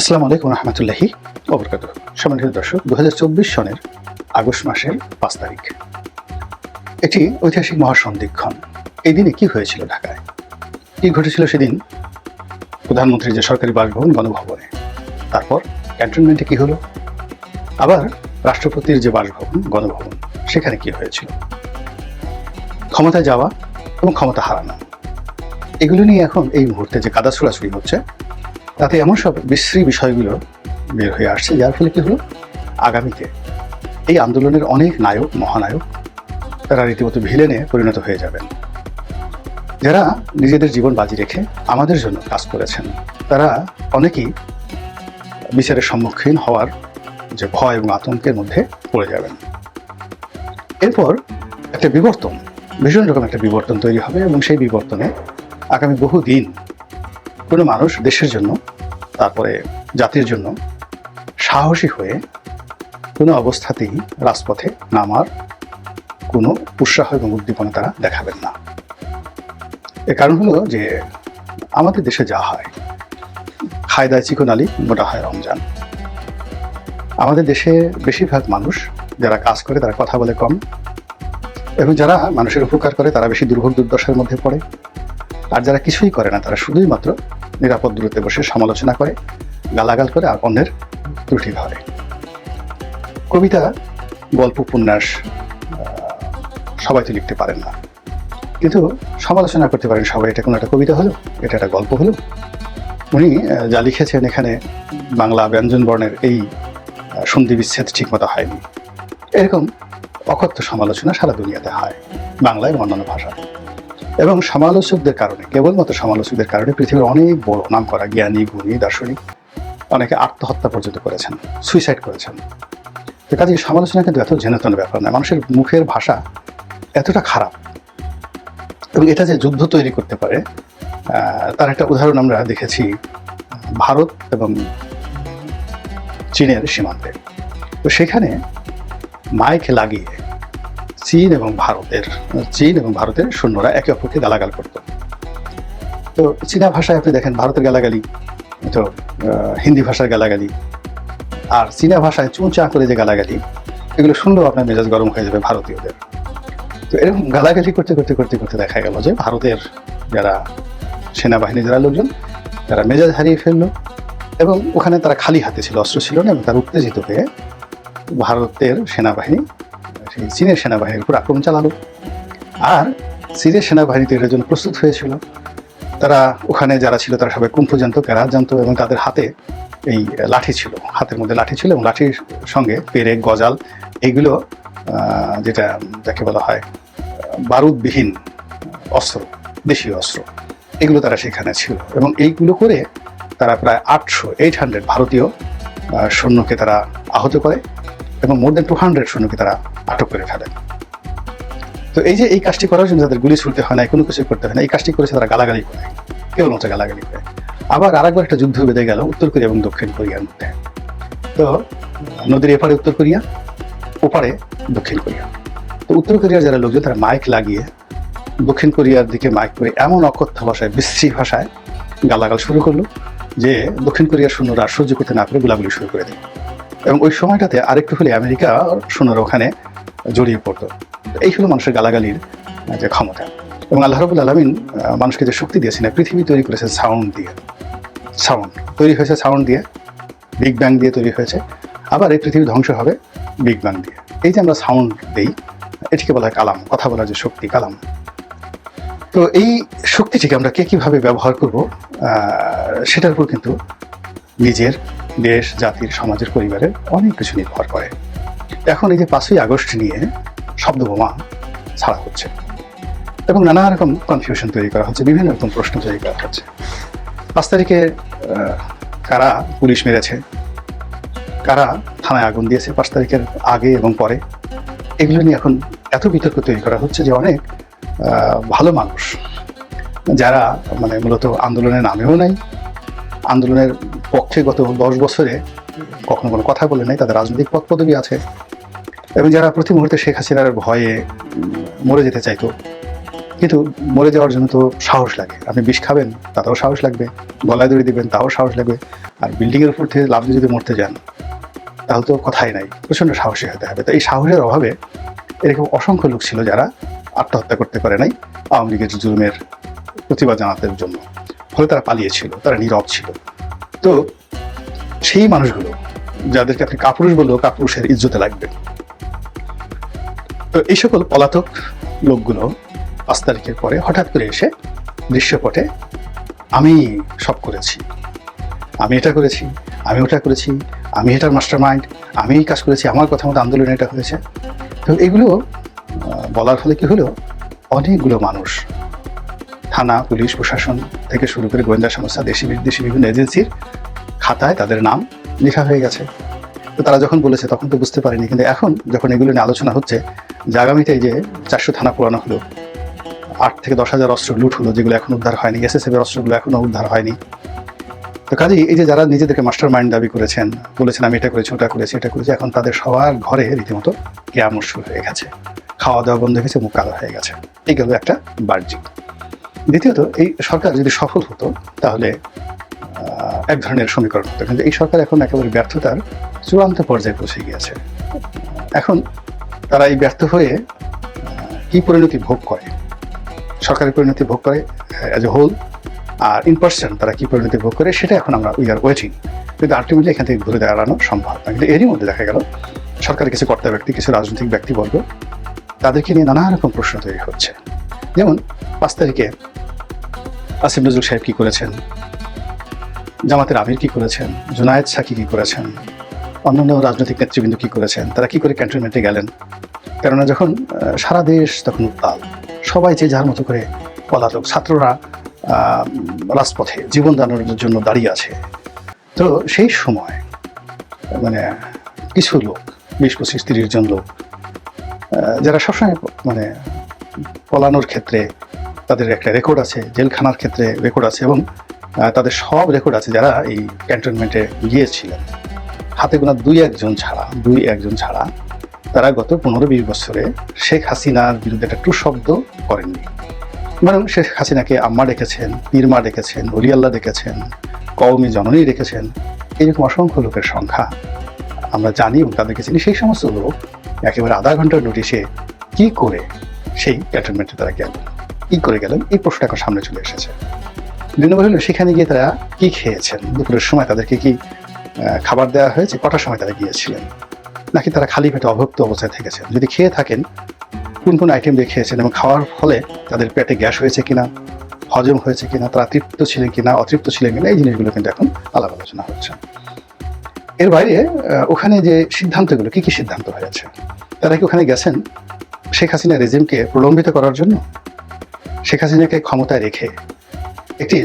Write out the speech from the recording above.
আসসালামু আলাইকুম রহমতুল্লাহি অবরকাত সম্মানিত দর্শক দু সনের আগস্ট মাসের পাঁচ তারিখ। এটি ঐতিহাসিক মহাসন্ধিক্ষণ। এই দিনে কি হয়েছিল ঢাকায়? কি ঘটেছিল সেদিন? প্রধানমন্ত্রীর যে সরকারি বাসভবন গণভবনে। তারপর ক্যান্টনমেন্টে কি হলো? আবার রাষ্ট্রপতির যে বাসভবন, গণভবন, সেখানে কি হয়েছিল? ক্ষমতায় যাওয়া এবং ক্ষমতা হারানো। এগুলো নিয়ে এখন এই মুহূর্তে যে কাদা ছোড়াছুড়ি হচ্ছে তাতে এমন সব বিশ্রী বিষয়গুলো বের হয়ে আসছে, যার ফলে কি হলো? আগামীতে এই আন্দোলনের অনেক নায়ক, মহানায়ক তারা রীতিমতো ভিলেনে পরিণত হয়ে যাবেন। যারা নিজেদের জীবন বাজি রেখে আমাদের জন্য কাজ করেছেন, তারা অনেকেই বিচারের সম্মুখীন হওয়ার যে ভয় এবং আতঙ্কের মধ্যে পড়ে যাবেন। এরপর একটা বিবর্তন, ভীষণ রকম একটা বিবর্তন তৈরি হবে এবং সেই বিবর্তনে আগামী বহু দিন কোনো মানুষ দেশের জন্য তারপরে জাতির জন্য সাহসী হয়ে কোনো অবস্থাতেই রাজপথে নামার কোনো উৎসাহ এবং উদ্দীপনা তারা দেখাবেন না। এর কারণ হলো যে আমাদের দেশে যা হয় খায় দায় চিকন আলী, মোটা হয় রমজান। আমাদের দেশে বেশিরভাগ মানুষ যারা কাজ করে তারা কথা বলে কম এবং যারা মানুষের উপকার করে তারা বেশি দুর্ভোগ দুর্দশার মধ্যে পড়ে। আর যারা কিছুই করে না, তারা শুধুই মাত্র নিরাপদ দূরত্বে বসে সমালোচনা করে, গালাগাল করে আর অন্যের ত্রুটি ধরে। কবিতা, গল্প, উপন্যাস সবাই তো লিখতে পারেন না। কিন্তু সমালোচনা করতে পারেন সবাই, এটা কোনো একটা কবিতা হলো, এটা একটা গল্প হলো। উনি যা লিখেছেন এখানে বাংলা ব্যঞ্জন বর্ণের এই সন্ধি বিচ্ছেদ ঠিকমতো হয়নি। এরকম অকথ্য সমালোচনা সারা দুনিয়াতে হয় বাংলা এবং অন্যান্য ভাষায় এবং সমালোচকদের কারণে, কেবলমাত্র সমালোচকদের কারণে পৃথিবীর অনেক বড় নাম করা জ্ঞানী, গুণী, দার্শনিক অনেকে আত্মহত্যা পর্যন্ত করেছেন সুইসাইড করেছেন। তো কাজে সমালোচনা কিন্তু এত জেনেতন ব্যাপার নয়, মানুষের মুখের ভাষা এতটা খারাপ। এবং এটা যে যুদ্ধ তৈরি করতে পারে তার একটা উদাহরণ আমরা দেখেছি, ভারত এবং চীনের সীমান্তে। তো সেখানে মাইক লাগিয়ে চীন এবং ভারতের, চীন এবং ভারতের সৈন্যরা একে অপরকে গালাগাল করত। তো চীনা ভাষায় আপনি দেখেন, ভারতের গালাগালি, তো হিন্দি ভাষার গালাগালি, আর চীনা ভাষায় চুঁচা করে যে গালাগালি, এগুলো শুনলেও আপনার মেজাজ গরম হয়ে যাবে ভারতীয়দের। তো এরকম গালাগালি করতে করতে করতে করতে দেখা গেল যে ভারতের যারা সেনাবাহিনী যারা লোকজন, তারা মেজাজ হারিয়ে ফেলল এবং ওখানে তারা খালি হাতে ছিল, অস্ত্র ছিল না, এবং তারা উত্তেজিত হয়ে ভারতের সেনাবাহিনী সেই চীনের সেনাবাহিনীর উপর আক্রমণ চালালো। আর চীনের সেনাবাহিনী তো এটার জন্য প্রস্তুত হয়েছিল। তারা ওখানে যারা ছিল, তারা সবাই কুম্ফু জানতো ক্যারাত জানতো এবং তাদের হাতে এই লাঠি ছিল। হাতের মধ্যে লাঠি ছিল এবং লাঠির সঙ্গে পেরেক গজাল এইগুলো যেটা যাকে বলা হয়, বারুদবিহীন অস্ত্র, দেশীয় অস্ত্র, এগুলো তারা সেখানে ছিল এবং এইগুলো করে তারা প্রায় আটশো এইট হান্ড্রেড ভারতীয় সৈন্যকে তারা আহত করে। এবং মোর দেন টু হান্ড্রেড সৈন্যকে তারা আটক করে ফেলে। তো এই যে এই কাজটি করার জন্য তাদের গুলি ছুটতে হয় না কোনো কিছু করতে হয় না এই কাজটি করেছে তারা গালাগালি করে কেবলমাত্র গালাগালি করে। আবার আরেকবার একটা যুদ্ধ বেঁধে গেল উত্তর কোরিয়া এবং দক্ষিণ কোরিয়ার মধ্যে। তো নদীর এপারে উত্তর কোরিয়া, ওপারে দক্ষিণ কোরিয়া। তো উত্তর কোরিয়ার যারা লোকজন, তারা মাইক লাগিয়ে দক্ষিণ কোরিয়ার দিকে মাইক করে এমন অকথ্য ভাষায়, বিশ্রী ভাষায় গালাগাল শুরু করল যে দক্ষিণ কোরিয়ার সৈন্যরা সহ্য করতে না করে গোলাগুলি শুরু করে দিল। এবং ওই সময়টাতে আরেকটু হলে আমেরিকা সোনার ওখানে জড়িয়ে পড়তো। এই হলো মানুষের গালাগালির যে ক্ষমতা। এবং আল্লাহ রবুল আলমিন মানুষকে যে শক্তি দিয়েছেন পৃথিবী তৈরি করেছে সাউন্ড দিয়ে। সাউন্ড তৈরি হয়েছে সাউন্ড দিয়ে বিগ ব্যাং দিয়ে তৈরি হয়েছে। আবার এই পৃথিবী ধ্বংস হবে বিগ ব্যাং দিয়ে। এই যে আমরা সাউন্ড দিই, এটিকে বলা হয় কালাম, কথা বলার যে শক্তি, কালাম। তো এই শক্তিটিকে আমরা কে কীভাবে ব্যবহার করব সেটার উপর কিন্তু নিজের দেশ, জাতির, সমাজের, পরিবারের অনেক কিছু নির্ভর করে। এখন এই যে পাঁচই আগস্ট নিয়ে শব্দ বোমা ছাড়া হচ্ছে। এবং নানা রকম কনফিউশন তৈরি করা হচ্ছে, বিভিন্ন রকম প্রশ্ন তৈরি করা হচ্ছে। পাঁচ তারিখে কারা পুলিশ মেরেছে? কারা থানায় আগুন দিয়েছে পাঁচ তারিখের আগে এবং পরে? এগুলো নিয়ে এখন এত বিতর্ক তৈরি করা হচ্ছে যে অনেক ভালো মানুষ, যারা মানে মূলত আন্দোলনের নামেও নাই, আন্দোলনের পক্ষে গত দশ বছরে কখনো কোনো কথা বলে নাই, তাদের রাজনৈতিক পদ পদবি আছে। এবং যারা প্রতি মুহূর্তে শেখ হাসিনার ভয়ে মরে যেতে চাইতো, কিন্তু মরে যাওয়ার জন্য তো সাহস লাগে। আপনি বিষ খাবেন, তাতেও সাহস লাগবে। গলায় দড়ি দিবেন, তাও সাহস লাগবে। আর বিল্ডিংয়ের উপর থেকে লাভ যদি মরতে যান, তাহলে তো কথাই নাই, প্রচণ্ড সাহসী হতে হবে। তো এই সাহসের অভাবে এরকম অসংখ্য লোক ছিল যারা আত্মহত্যা করতে পারে নাই আওয়ামী লীগের জুলুমের প্রতিবাদ জানাতে জন্য। ফলে তারা পালিয়েছিল, তারা নীরব ছিল। তো সেই মানুষগুলো, যাদেরকে আপনি কাপুরুষ বললেও কাপুরুষের ইজ্জতে লাগবে। তো এই সকল পলাতক লোকগুলো পাঁচ তারিখের পরে হঠাৎ করে এসে দৃশ্যপটে, আমি সব করেছি। আমি এটা করেছি, আমি ওটা করেছি, আমি এটার মাস্টার মাইন্ড আমি এই কাজ করেছি, আমার কথা মতো আন্দোলনে এটা হয়েছে। তো এগুলো বলার ফলে কি হলো? অনেকগুলো মানুষ, থানা, পুলিশ, প্রশাসন থেকে শুরু করে গোয়েন্দা সংস্থা, দেশি বিদেশি বিভিন্ন এজেন্সির খাতায় তাদের নাম লেখা হয়ে গেছে। তো তারা যখন বলেছে, তখন তো বুঝতে পারিনি। কিন্তু এখন যখন এগুলো নিয়ে আলোচনা হচ্ছে, যে আগামীতে যে চারশো থানা পুরানো হলো, আট থেকে দশ হাজার অস্ত্র লুট হলো, যেগুলো এখন উদ্ধার হয়নি এসএসএফ এর অস্ত্রগুলো এখনও উদ্ধার হয়নি। তো কাজেই এই যে যারা নিজেদেরকে মাস্টার মাইন্ড দাবি করেছেন, বলেছেন আমি এটা করেছি, ওটা করেছি, এটা করেছি, এখন তাদের সবার ঘরে রীতিমতো কেয়ামত শুরু হয়ে গেছে। খাওয়া দাওয়া বন্ধ হয়ে গেছে, মুখ কালো হয়ে গেছে। এই গেল একটা বাহ্যিক। দ্বিতীয়ত, এই সরকার যদি সফল হতো, তাহলে এক ধরনের সমীকরণ হতো। কিন্তু এই সরকার এখন একেবারে ব্যর্থতার চূড়ান্ত পর্যায়ে পৌঁছে গিয়েছে। এখন তারা এই ব্যর্থ হয়ে কি পরিণতি ভোগ করে? সরকারের পরিণতি ভোগ করে as a whole are in person তারা কি পরিণতি ভোগ করে, সেটা এখন আমরা উই আর ওয়েটিং কিন্তু আলটিমেটলি এখান থেকে ঘুরে দাঁড়ানো সম্ভব না। কিন্তু এরই মধ্যে দেখা গেল, সরকারের কিছু কর্তা ব্যক্তি, কিছু রাজনৈতিক ব্যক্তিবর্গ তাদেরকে নিয়ে নানা রকম প্রশ্ন তৈরি হচ্ছে। যেমন পাঁচ তারিখে আসিফ নজরুল সাহেব কী করেছেন? জামাতের আমির কী করেছেন? জুনায়েদ সাকি কী করেছেন? অন্যান্য রাজনৈতিক নেতৃবৃন্দ কী করেছেন? তারা কি করে ক্যান্টনমেন্টে গেলেন? কেননা যখন সারা দেশ তখন উত্তাল। সবাই যে যার মতো করে পলাতক ছাত্ররা রাজপথে জীবন দানের জন্য দাঁড়িয়ে আছে। তো সেই সময় মানে কিছু লোক, বিশ পঁচিশ তিরিশ জন লোক যারা সবসময় মানে পলানোর ক্ষেত্রে তাদের একটা রেকর্ড আছে, জেলখানার ক্ষেত্রে রেকর্ড আছে এবং তাদের সব রেকর্ড আছে যারা এই ক্যান্টনমেন্টে গিয়েছিলেন। হাতে গোনা দুই একজন ছাড়া, দুই একজন ছাড়া তারা গত পনেরো বিশ বছরে শেখ হাসিনার বিরুদ্ধে একটা টু শব্দ করেননি। বরং শেখ হাসিনাকে আম্মা ডেকেছেন পীরমা ডেকেছেন অলিয়াল্লাহ ডেকেছেন, কওমি জননী ডেকেছেন, এরকম অসংখ্য লোকের সংখ্যা আমরা জানি এবং তাদেরকে চিনি। সেই সমস্ত লোক একেবারে আধা ঘণ্টার নোটিশে কি করে সেই ক্যান্টনমেন্টে তারা গেল। কি করে গেলেন? এই প্রশ্নটা এখন সামনে চলে এসেছে। দুই হলো সেখানে গিয়ে তারা কি খেয়েছেন? দুপুরের সময় তাদেরকে কি খাবার দেওয়া হয়েছে? কটার সময় তারা গিয়েছিলেন? নাকি তারা খালি পেটে অভুক্ত অবস্থায় থেকেছেন? যদি খেয়ে থাকেন, কোন কোন আইটেম দিয়ে খেয়েছেন এবং খাওয়ার ফলে তাদের পেটে গ্যাস হয়েছে কিনা, হজম হয়েছে কিনা, তারা তৃপ্ত ছিলেন কিনা, অতৃপ্ত ছিলেন কিনা, এই জিনিসগুলো কিন্তু এখন আলাপ আলোচনা হচ্ছে। এর বাইরে ওখানে যে সিদ্ধান্তগুলো, কি কি সিদ্ধান্ত হয়েছে? তারা কি ওখানে গেছেন? শেখ হাসিনা রেজিমকে প্রলম্বিত করার জন্য শেখ হাসিনাকে ক্ষমতায় রেখে একটি